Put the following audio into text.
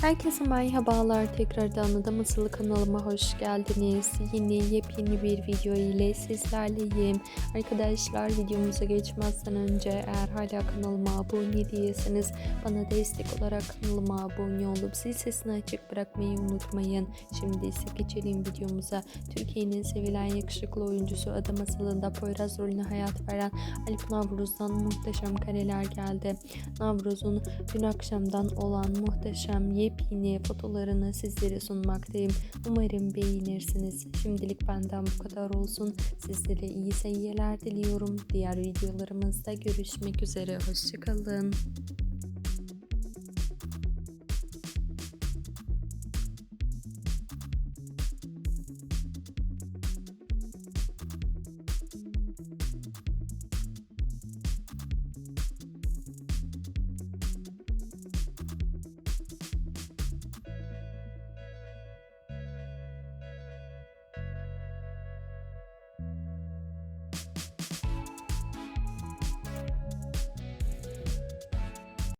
Herkese merhabalar. Tekrardan Adam Asılı kanalıma hoş geldiniz. Yine yepyeni bir video ile sizlerleyim. Arkadaşlar videomuza geçmezden önce eğer hala kanalıma abone değilseniz bana destek olarak kanalıma abone olup zil sesini açık bırakmayı unutmayın. Şimdi ise geçelim videomuza. Türkiye'nin sevilen yakışıklı oyuncusu Adam Asılı'nda Poyraz rolüne hayat veren Alp Navruz'dan muhteşem kareler geldi. Navruz'un dün akşamdan olan muhteşem yepyeni fotolarını sizlere sunmaktayım. Umarım beğenirsiniz. Şimdilik benden bu kadar olsun. Sizlere iyi seyirler diliyorum. Diğer videolarımızda görüşmek üzere. Hoşçakalın.